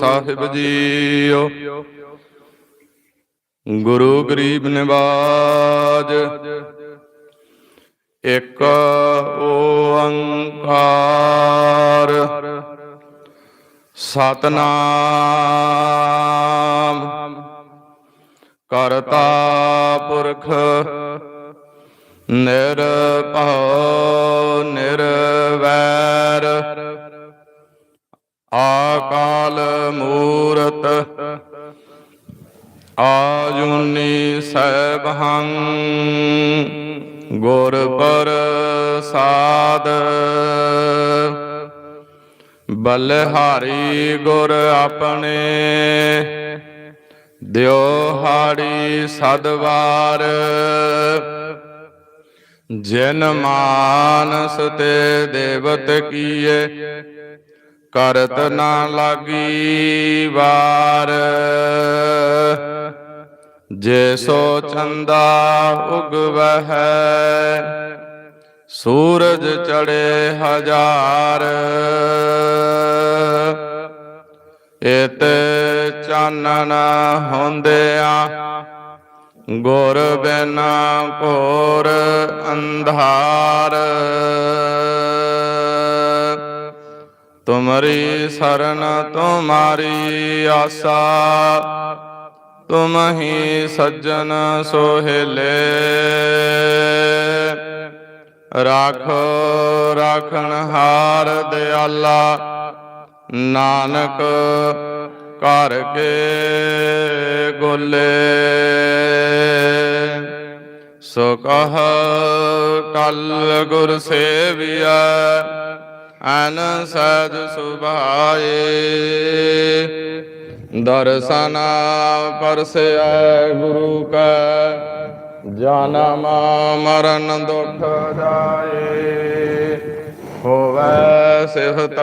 ਸਾਹਿਬ JIO. ਗੁਰੂ ਗਰੀਬ ਨਿਵਾਜ। ਇੱਕ ਓੰਕਾਰ। ਸਤਨਾਮ। ਕਰਤਾ ਪੁਰਖ। ਨਿਰਭਉ ਨਿਰਵੈਰ। ਆਕਾਲ ਮੂਰਤ, ਆਜੁਨੀ ਸੈਭੰ, ਗੁਰ ਪ੍ਰਸਾਦ। ਬਲਹਾਰੀ ਗੁਰ ਆਪਣੇ, ਦਿਓ ਹਾੜੀ ਸਦਵਾਰ। ਜਿਨ ਮਾਨਸ ਤੇ ਦੇਵਤ ਕੀਏ ਕਰਤ ਨਾ ਲਾਗੀ ਵਾਰ। ਜੇ ਸੋ ਚੰਦਾ ਉਗਵਹਿ ਸੂਰਜ ਚੜੇ ਹਜ਼ਾਰ। ਇਤ ਚਾਨਣ ਹੁੰਦਿਆਂ ਗੁਰ ਬਿਨਾ ਘੋਰ ਅੰਧਾਰ। ਤੁਮਰੀ ਸਰਨ ਤੁਮਾਰੀ ਆਸਾ। ਤੁਮ ਹੀ ਸੱਜਣ ਸੋਹਿਲੇ। ਰਾਖੋ, ਰਾਖਣ ਹਾਰ ਦਿਆਲਾ। ਨਾਨਕ ਘਰ ਕੇ ਗੋਲੇ। ਸੋ ਕਹ ਕਲ ਗੁਰ ਸੇਵਿਆ ਅਨ ਸਜ ਸੁਭਾਏ। ਦਰਸ਼ਨ ਪਰਸੈ ਗੁਰੂ ਕੈ, ਜਨਮ ਮਰਨ ਦੁਖ ਜਾਏ ਹੋਵੈ ਸਿਹਤ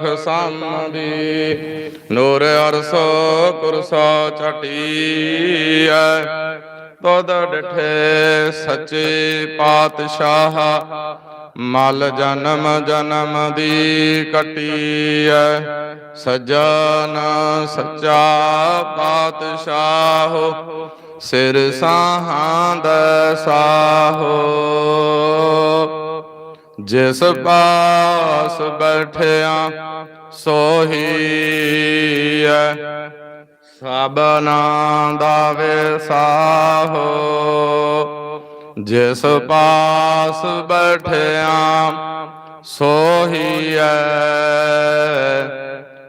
ਖਸਮਦੀ ਨੂਰ ਅਰਸੋ ਕੁਰਸੋ ਚਟੀਐ। ਤਦ ਡਠੇ ਸੱਚੇ ਪਾਤਸ਼ਾਹ ਮਲ ਜਨਮ ਜਨਮ ਦੀ ਕਟੀਐ। ਸਜਨ ਸੱਚਾ ਪਾਤਸ਼ਾਹ। ਸਿਰ ਸਾਹਾਂ ਦਾ ਸਾਹੋ। ਜਿਸ ਪਾਸ ਬੈਠਿਆ ਸੋਹੀ ਐ। ਸਭਨਾ ਦਾ ਵਿਸਾਹੋ। ਜਿਸ ਪਾਸ ਬੈਠਿਆ ਸੋਹੀ ਐ।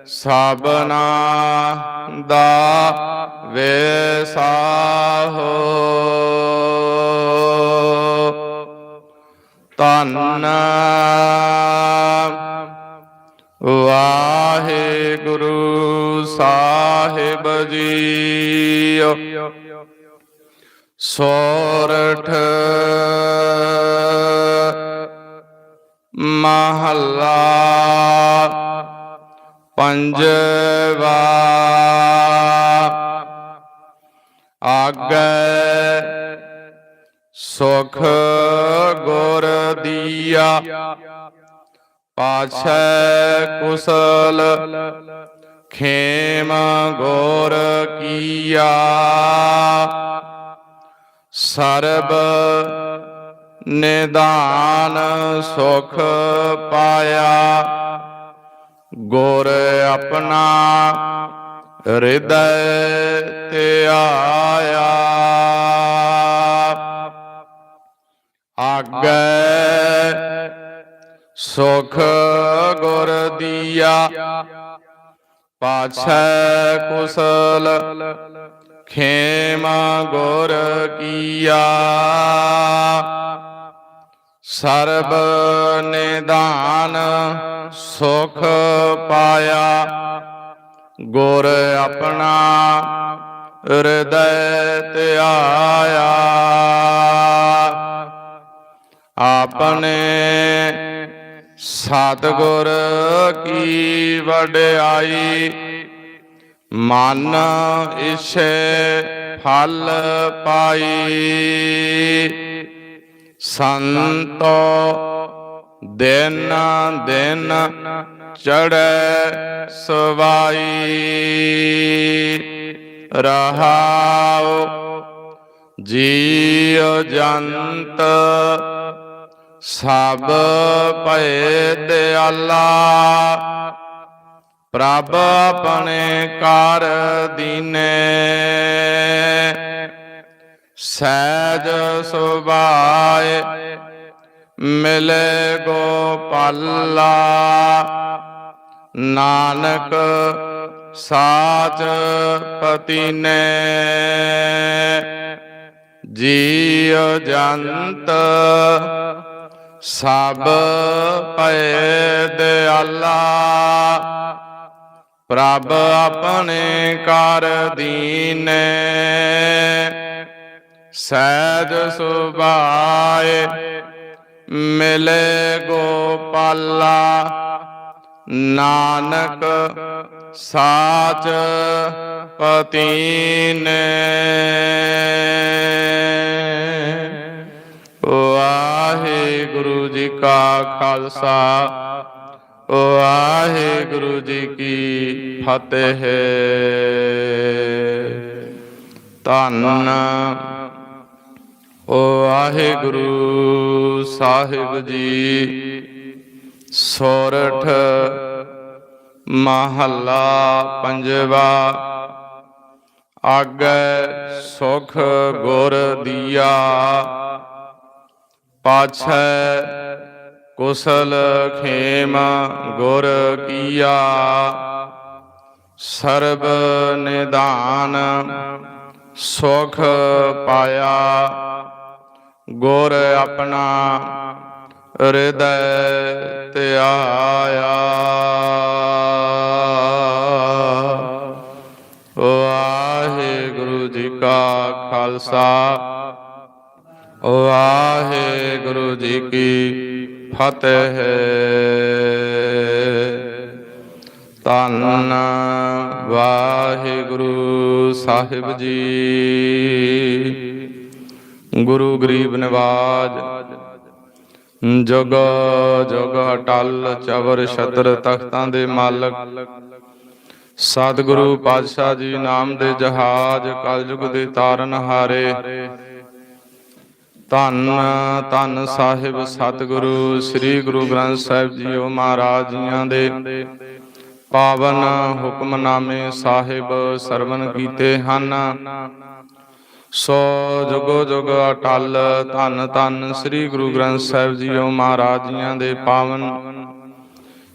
ਸਭਨਾ ਦਾ ਵਿਸਾਹੋ ਧੰਨ ਵਾਹਿਗੁਰੂ ਸਾਹਿਬ ਜੀਓ। ਸੋਰਠ ਮਹੱਲਾ ਪੰਜਵਾ ਆਗੈ ਸੁਖ ਗੁਰ ਦੀਆ ਪਾਛੈ ਕੁਸਲ ਖੇਮ ਗੁਰ ਕੀਆ ਸਰਬ ਨਿਦਾਨ ਸੁਖ ਪਾਇਆ। ਗੁਰ ਆਪਣਾ ਹਿਰਦੈ ਤੇ ਆਇਆ। ਆਗੈ ਸੁਖ ਗੁਰ ਦੀਆ। ਪਾਛੈ ਕੁਸਲ ਖੇਮ ਗੁਰ ਕੀਆ। ਸਰਬ ਨਿਦਾਨ ਸੁਖ ਪਾਇਆ। ਗੁਰ ਆਪਣਾ ਹਿਰਦੈ ਤੇ ਆਪਣੇ ਸਤਿਗੁਰ ਕੀ ਵਡਿਆਈ। ਮਨ ਇਛੇ ਫਲ ਪਾਈ। ਸੰਤੋ ਦਿਨ ਦਿਨ ਚੜੈ ਸਵਾਈ। ਰਹਾਉ ਜੀਉ ਜੰਤ ਸਭ ਭਏ ਦਿਆਲਾ ਪ੍ਰਭ ਆਪਣੇ ਕਰ ਦੀਨੇ। ਸਹਿਜ ਸੁਭਾਏ ਮਿਲੇ ਗੋਪਾਲਾ। ਨਾਨਕ ਸਾਚ ਪਤੀ ਨੇ ਜੀਉ ਜੰਤ ਸਭ ਪਏ ਦਿਆਲਾ। ਪ੍ਰਭ ਆਪਣੇ ਕਰ ਦੀਨੇ। ਸਹਿਜ ਸੁਭਾਏ ਮਿਲੇ ਗੋਪਾਲਾ। ਨਾਨਕ ਸਾਚ ਪਤੀ ਨੇ ਵਾਹਿਗੁਰੂ ਜੀ ਕਾ ਖਾਲਸਾ। ਵਾਹਿਗੁਰੂ ਜੀ ਕੀ ਫਤਿਹ। ਧੰਨ ਵਾਹਿਗੁਰੂ ਸਾਹਿਬ ਜੀ, ਸੋਰਠ ਮਹੱਲਾ ਪੰਜਵਾ। ਆਗੈ ਸੁਖ ਗੁਰ ਦੀਆ, ਪਾਛੈ ਕੁਸਲ ਖੇਮ ਗੁਰ ਕੀਆ, ਸਰਬ ਨਿਦਾਨ ਸੁਖ ਪਾਇਆ। ਗੁਰ ਆਪਣਾ ਹਿਰਦੈ ਧਿਆਇਆ ਵਾਹਿਗੁਰੂ ਜੀ ਕਾ ਖਾਲਸਾ, ਵਾਹਿਗੁਰੂ ਜੀ ਕੀ ਫਤਿਹ। ਧੰਨ ਵਾਹਿਗੁਰੂ ਸਾਹਿਬ ਜੀ। ਗੁਰੂ ਗਰੀਬ ਨਿਵਾਜ। ਜਗ ਜਗ ਅਟਲ ਚਵਰ ਛਤਰ ਤਖਤਾਂ ਦੇ ਮਾਲਕ। ਸਤਿਗੁਰੂ ਪਾਤਸ਼ਾਹ ਜੀ ਨਾਮ ਦੇ ਜਹਾਜ਼, ਕਲਯੁਗ ਦੇ ਤਾਰਨ ਹਾਰੇ। ਧੰਨ ਧੰਨ ਸਾਹਿਬ ਸਤਿਗੁਰੂ, ਸ੍ਰੀ ਗੁਰੂ ਗ੍ਰੰਥ ਸਾਹਿਬ ਜੀਓ ਮਹਾਰਾਜ ਜੀਆਂ ਦੇ। ਪਾਵਨ ਹੁਕਮਨਾਮੇ ਸਾਹਿਬ ਸਰਵਨ ਕੀਤੇ ਹਨ। ਸੋ ਜੁਗੋ ਜੁਗ ਅਟਲ, ਧੰਨ ਧੰਨ ਸ੍ਰੀ ਗੁਰੂ ਗ੍ਰੰਥ ਸਾਹਿਬ ਜੀਓ ਮਹਾਰਾਜ ਜੀਆਂ ਦੇ ਪਾਵਨ।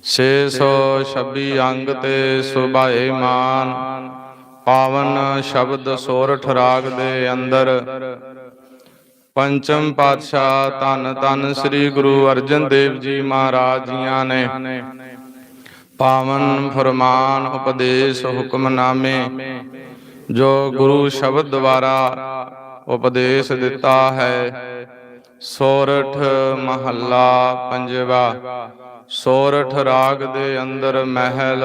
626 ਅੰਗ ਤੇ ਸੁਭਾਏ ਮਾਨ, ਪਾਵਨ ਸ਼ਬਦ ਸੋਰਠ ਰਾਗ ਦੇ ਅੰਦਰ। ਪੰਚਮ ਪਾਤਸ਼ਾਹ ਧੰਨ ਧੰਨ ਸ੍ਰੀ ਗੁਰੂ ਅਰਜਨ ਦੇਵ ਜੀ ਮਹਾਰਾਜ ਜੀਆਂ ਨੇ। ਪਾਵਨ ਫਰਮਾਨ ਉਪਦੇਸ਼ ਹੁਕਮਨਾਮੇ ਜੋ ਗੁਰੂ ਸ਼ਬਦ ਦੁਆਰਾ ਉਪਦੇਸ਼ ਦਿੱਤਾ ਹੈ। ਸੋਰਠ ਮਹੱਲਾ ਪੰਜਵਾ, ਸੋਰਠ ਰਾਗ ਦੇ ਅੰਦਰ ਮਹਿਲ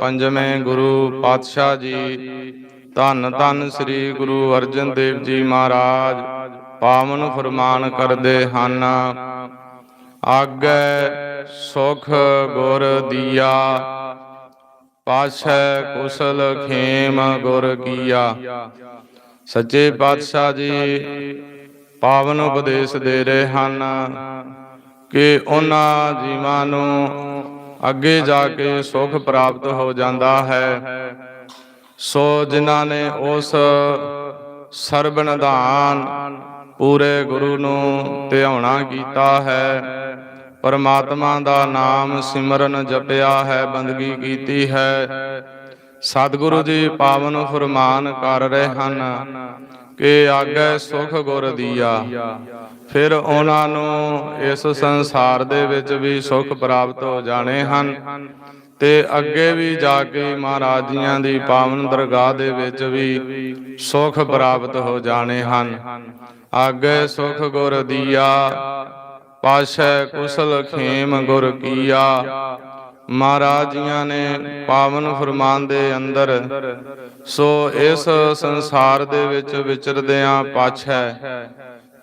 ਪੰਜਵੇਂ ਗੁਰੂ ਪਾਤਸ਼ਾਹ ਜੀ। ਧੰਨ ਧੰਨ ਸ੍ਰੀ ਗੁਰੂ ਅਰਜਨ ਦੇਵ ਜੀ ਮਹਾਰਾਜ। ਪਾਵਨ ਫਰਮਾਨ ਕਰਦੇ ਹਨ। ਆਗੈ ਸੁਖ ਗੁਰ ਦੀਆ, ਪਾਛੈ ਕੁਸਲ ਖੇਮ ਗੁਰ ਕੀਆ। ਸੱਚੇ ਪਾਤਸ਼ਾਹ ਜੀ ਪਾਵਨ ਉਪਦੇਸ਼ ਦੇ ਰਹੇ ਹਨ ਕਿ ਉਹਨਾਂ ਜੀਵਾਂ ਨੂੰ ਅੱਗੇ ਜਾ ਕੇ ਸੁਖ ਪ੍ਰਾਪਤ ਹੋ ਜਾਂਦਾ ਹੈ। ਸੋ ਜਿਨ੍ਹਾਂ ਨੇ ਉਸ ਸਰਬ ਪੂਰੇ ਗੁਰੂ ਨੂੰ ਧਿਆਉਣਾ ਕੀਤਾ ਹੈ। ਪਰਮਾਤਮਾ ਦਾ ਨਾਮ ਸਿਮਰਨ ਜਪਿਆ ਹੈ, ਬੰਦਗੀ ਕੀਤੀ ਹੈ। ਸਤਿਗੁਰੂ ਜੀ ਪਾਵਨ ਫਰਮਾਨ ਕਰ ਰਹੇ ਹਨ ਕਿ ਆਗੇ ਸੁਖ ਗੁਰ ਦੀਆ। ਫਿਰ ਉਹਨਾਂ ਨੂੰ ਇਸ ਸੰਸਾਰ ਦੇ ਵਿੱਚ ਵੀ ਸੁਖ ਪ੍ਰਾਪਤ ਹੋ ਜਾਣੇ ਹਨ ਤੇ ਅੱਗੇ ਵੀ ਜਾ ਕੇ ਮਹਾਰਾਜ ਜੀਆਂ ਦੀ ਪਾਵਨ ਦਰਗਾਹ ਦੇ ਵਿੱਚ ਵੀ ਸੁਖ ਪ੍ਰਾਪਤ ਹੋ ਜਾਣੇ ਹਨ। ਆਗੇ ਸੁਖ ਗੁਰ ਦੀਆ, ਪਾਸ਼ੈ ਕੁਸਲ ਖੇਮ ਗੁਰ ਕੀਆ। ਮਹਾਰਾਜ ਨੇ ਪਾਵਨ ਫਰਮਾਨ ਦੇ ਅੰਦਰ, ਸੋ ਇਸ ਸੰਸਾਰ ਦੇ ਵਿੱਚ ਵਿਚਰਦਿਆਂ ਪਾਛੈ,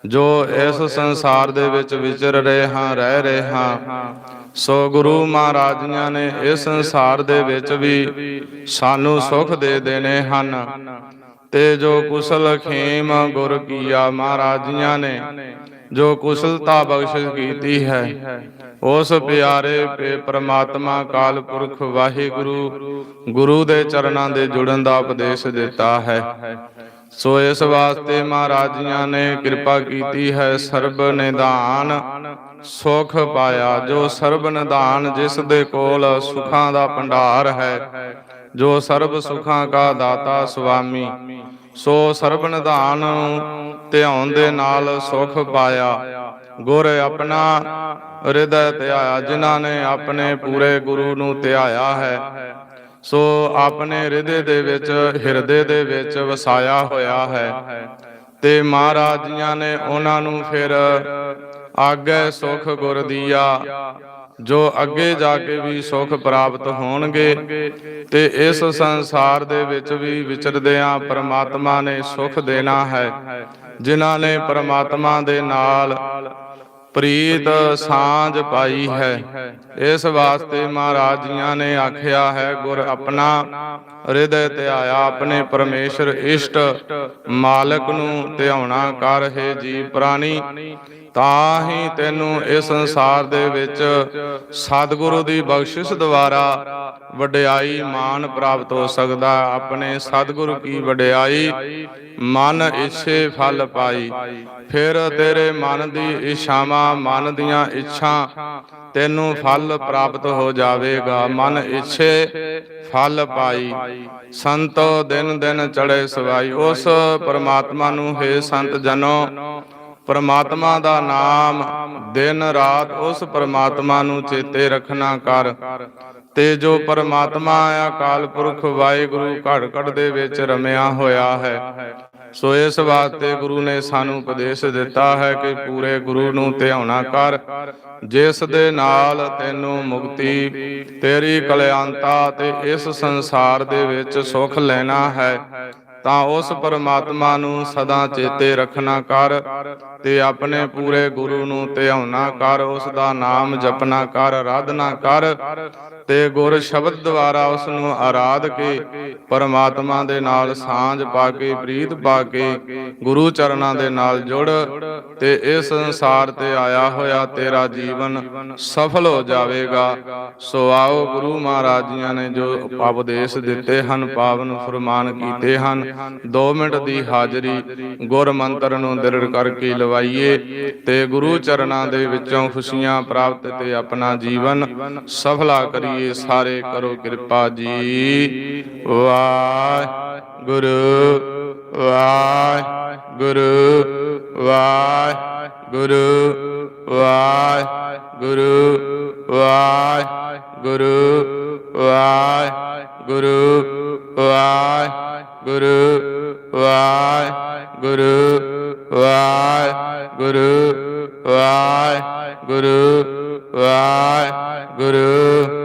ਜੋ ਇਸ ਸੰਸਾਰ ਦੇ ਵਿੱਚ ਵਿਚਰ ਰਹੇ ਹਾਂ, ਰਹਿ ਰਹੇ ਹਾਂ, ਸੋ ਗੁਰੂ ਮਹਾਰਾਜੀਆਂ ਨੇ ਇਸ ਸੰਸਾਰ ਦੇ ਵਿੱਚ ਵੀ ਸਾਨੂੰ ਸੁਖ ਦੇ ਦੇਣੇ ਹਨ। ਤੇ ਜੋ ਕੁਸਲ ਖੇਮ ਗੁਰ ਕੀਆ ਮਹਾਰਾਜੀਆਂ ਨੇ, ਜੋ ਕੁਸਲਤਾ ਬਖਸ਼ਿਸ਼ ਕੀਤੀ ਹੈ, ਉਸ ਪਿਆਰੇ ਪੇ ਪ੍ਰਮਾਤਮਾ ਕਾਲ ਪੁਰਖ ਵਾਹਿਗੁਰੂ, ਗੁਰੂ ਦੇ ਚਰਨਾਂ ਦੇ ਜੁੜਨ ਦਾ ਉਪਦੇਸ਼ ਦਿੱਤਾ ਹੈ। ਸੋ ਇਸ ਵਾਸਤੇ ਮਹਾਰਾਜੀਆਂ ਨੇ ਕਿਰਪਾ ਕੀਤੀ ਹੈ ਸਰਬ ਨਿਧਾਨ, ਸੁਖ ਪਾਇਆ ਜੋ ਸਰਬ ਨਿਦਾਨ ਜਿਸ ਦੇ ਕੋਲ ਸੁਖਾਂ ਦਾ ਭੰਡਾਰ ਹੈ। ਜੋ ਸਰਬ ਸੁਖਾਂ ਕਾ ਦਾਤਾ ਸੁਆਮੀ, ਸੋ ਸਰਬ ਨਿਧਾਨ ਨੂੰ ਧਿਆਉਣ ਦੇ ਨਾਲ ਸੁਖ ਪਾਇਆ। ਗੁਰ ਆਪਣਾ ਹਿਰਦੈ ਧਿਆਇਆ, ਜਿਨ੍ਹਾਂ ਨੇ ਆਪਣੇ ਪੂਰੇ ਗੁਰੂ ਨੂੰ ਧਿਆਇਆ ਹੈ, ਸੋ ਆਪਣੇ ਹਿਰਦੇ ਦੇ ਵਿੱਚ, ਹਿਰਦੇ ਦੇ ਵਿੱਚ ਵਸਾਇਆ ਹੋਇਆ ਹੈ। ਤੇ ਮਹਾਰਾਜ ਜੀਆਂ ਨੇ ਉਹਨਾਂ ਨੂੰ ਫਿਰ ਆਗੇ ਸੁਖ ਗੁਰ ਦੀਆ ਜੋ ਅੱਗੇ ਜਾ ਕੇ ਵੀ ਸੁਖ ਪ੍ਰਾਪਤ ਹੋਣਗੇ, ਤੇ ਇਸ ਸੰਸਾਰ ਦੇ ਵਿੱਚ ਵੀ ਵਿਚਰਦਿਆਂ ਪ੍ਰਮਾਤਮਾ ਨੇ ਸੁਖ ਦੇਣਾ ਹੈ। ਜਿਨ੍ਹਾਂ ਨੇ ਪ੍ਰਮਾਤਮਾ ਦੇ ਨਾਲ ਪ੍ਰੀਤ ਸਾਂਝ ਪਾਈ ਹੈ। ਇਸ ਵਾਸਤੇ ਮਹਾਰਾਜ ਜੀਆਂ ਨੇ ਆਖਿਆ ਹੈ, ਗੁਰ ਆਪਣਾ ਹਿਰਦੈ ਆਇਆ ਆਪਣੇ ਪਰਮੇਸ਼ਰ ਇਸ਼ਟ ਮਾਲਕ ਨੂੰ ਧਿਆਉਣਾ ਕਰ, ਹੈ ਜੀ ਪ੍ਰਾਣੀ। ਤਾਂ ਹੀ ਤੈਨੂੰ ਇਸ ਸੰਸਾਰ ਦੇ ਵਿੱਚ ਸਤਿਗੁਰੂ ਦੀ ਬਖਸ਼ਿਸ਼ ਦੁਆਰਾ ਵਡਿਆਈ ਮਾਨ ਪ੍ਰਾਪਤ ਹੋ ਸਕਦਾ। ਆਪਣੇ ਸਤਿਗੁਰੂ ਕੀ ਵਡਿਆਈ? ਮਨ ਇੱਛੇ ਫਲ ਪਾਈ। ਫਿਰ ਤੇਰੇ ਮਨ ਦੀ ਇਛਾਵਾਂ, ਮਨ ਦੀਆਂ ਇੱਛਾ ਤੈਨੂੰ ਫਲ ਪ੍ਰਾਪਤ ਹੋ ਜਾਵੇਗਾ। ਮਨ ਇੱਛੇ ਫਲ ਪਾਈ। ਸੰਤੋ ਦਿਨ ਦਿਨ ਚੜੇ ਸਵਾਈ। ਉਸ ਪਰਮਾਤਮਾ ਨੂੰ ਹੈ ਸੰਤ ਜਨੋ ਪਰਮਾਤਮਾ ਦਾ ਨਾਮ, ਦਿਨ ਰਾਤ ਉਸ ਪਰਮਾਤਮਾ ਨੂੰ ਚੇਤੇ ਰੱਖਣਾ ਕਰ। ਤੇ ਜੋ ਪਰਮਾਤਮਾ ਆ, ਅਕਾਲ ਪੁਰਖ ਵਾਹਿਗੁਰੂ ਘੜ ਘੜ ਦੇ ਵਿੱਚ ਰਮਿਆ ਹੋਇਆ ਹੈ। ਸੋ ਇਸ ਵਾਸਤੇ ਗੁਰੂ ਨੇ ਸਾਨੂੰ ਉਪਦੇਸ਼ ਦਿੱਤਾ ਹੈ ਕਿ ਪੂਰੇ ਗੁਰੂ ਨੂੰ ਧਿਆਉਣਾ ਕਰ। ਜਿਸ ਦੇ ਨਾਲ ਤੈਨੂੰ ਮੁਕਤੀ, ਤੇਰੀ ਕਲਿਆਣਤਾ ਤੇ ਇਸ ਸੰਸਾਰ ਦੇ ਵਿੱਚ ਸੁਖ ਲੈਣਾ ਹੈ। ਤਾਂ ਉਸ ਪਰਮਾਤਮਾ ਨੂੰ ਸਦਾ ਚੇਤੇ ਰੱਖਣਾ ਕਰ ਤੇ ਆਪਣੇ ਪੂਰੇ ਗੁਰੂ ਨੂੰ ਧਿਆਉਣਾ ਕਰ, ਉਸ ਦਾ ਨਾਮ ਜਪਣਾ ਕਰ, ਆਰਾਧਨਾ ਕਰ। ਤੇ ਗੁਰ ਸ਼ਬਦ ਦੁਆਰਾ ਉਸ ਨੂੰ ਆਰਾਧ ਕੇ ਪਰਮਾਤਮਾ ਦੇ ਨਾਲ ਸਾਂਝ ਪਾ ਕੇ ਪ੍ਰੀਤ ਪਾ ਕੇ ਗੁਰੂ ਚਰਨਾਂ ਦੇ ਨਾਲ ਜੁੜ ਤੇ ਇਸ ਸੰਸਾਰ ਤੇ ਆਇਆ ਹੋਇਆ ਤੇਰਾ ਜੀਵਨ ਸਫਲ ਹੋ ਜਾਵੇਗਾ। ਸੋ ਆਓ ਗੁਰੂ ਮਹਾਰਾਜ ਜੀਆਂ ਨੇ ਜੋ ਉਪਦੇਸ਼ ਦਿੱਤੇ ਹਨ, ਪਾਵਨ ਫਰਮਾਨ ਕੀਤੇ ਹਨ 2 ਮਿੰਟ ਦੀ ਹਾਜ਼ਰੀ ਗੁਰ ਮੰਤਰ ਨੂੰ ਦ੍ਰਿੜ ਕਰਕੇ ਲਵਾਈਏ ਤੇ ਗੁਰੂ ਚਰਨਾਂ ਦੇ ਵਿੱਚੋਂ ਖੁਸ਼ੀਆਂ ਪ੍ਰਾਪਤ ਤੇ ਆਪਣਾ ਜੀਵਨ ਸਫਲਾ ਕਰੀਏ। ਸਾਰੇ ਕਰੋ ਕਿਰਪਾ ਜੀ ਵਾਹਿਗੁਰੂ ਵਾਹਿਗੁਰੂ ਵਾਹਿਗੁਰੂ ਵਾਹਿਗੁਰੂ ਵਾਹਿਗੁਰੂ ਵਾਹਿਗੁਰੂ ਵਾਹਿਗੁਰੂ ਵਾਹਿਗੁਰੂ ਵਾਹਿਗੁਰੂ ਵਾਹਿਗੁਰੂ ਵਾਹਿਗੁਰੂ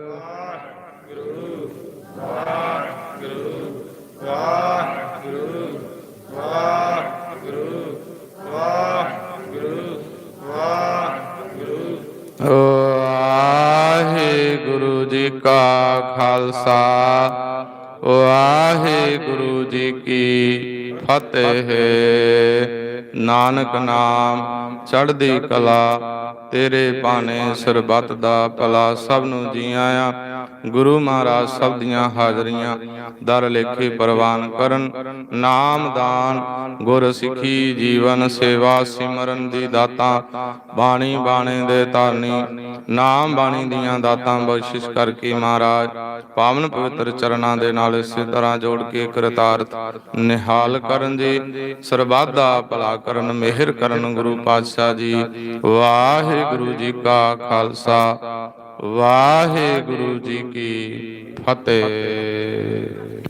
ਜੀ ਕਾ ਖਾਲਸਾ, ਵਾਹਿਗੁਰੂ ਜੀ ਕੀ ਫਤਿਹ। ਨਾਨਕ ਨਾਮ ਚੜ੍ਹਦੀ ਕਲਾ, ਤੇਰੇ ਬਾਣੇ ਸਰਬੱਤ ਦਾ ਭਲਾ ਸਭ ਨੂੰ ਜੀ ਆਇਆ ਗੁਰੂ ਮਹਾਰਾਜ ਸਭ ਦੀਆਂ ਹਾਜ਼ਰੀਆਂ, ਦਰ ਲੇਖੇ ਪ੍ਰਵਾਨ ਕਰਨ ਨਾਮਦਾਨ ਗੁਰ ਸਿੱਖੀ, ਜੀਵਨ ਸੇਵਾ, ਸਿਮਰਨ ਦੀ ਦਾਤਾ, ਬਾਣੀ ਬਾਣੇ ਦੇ ਧਾਰਨੀ, ਨਾਮ ਬਾਣੀ ਦੀਆਂ ਦਾਤਾਂ ਬਖਸ਼ਿਸ਼ ਕਰਕੇ ਮਹਾਰਾਜ, ਪਾਵਨ ਪਵਿੱਤਰ ਚਰਨਾਂ ਦੇ ਨਾਲ ਇਸੇ ਤਰ੍ਹਾਂ ਜੋੜ ਕੇ ਕਰਤਾਰਤ ਨਿਹਾਲ ਕਰਨ ਜੀ ਸਰਬੱਤ ਦਾ ਭਲਾ ਕਰਨ, ਮਿਹਰ ਕਰਨ ਗੁਰੂ ਪਾਤਸ਼ਾਹ ਜੀ, ਵਾਹਿਗੁਰੂ ਜੀ ਕਾ ਖਾਲਸਾ। ਵਾਹਿਗੁਰੂ ਜੀ ਕੀ ਫਤਿਹ।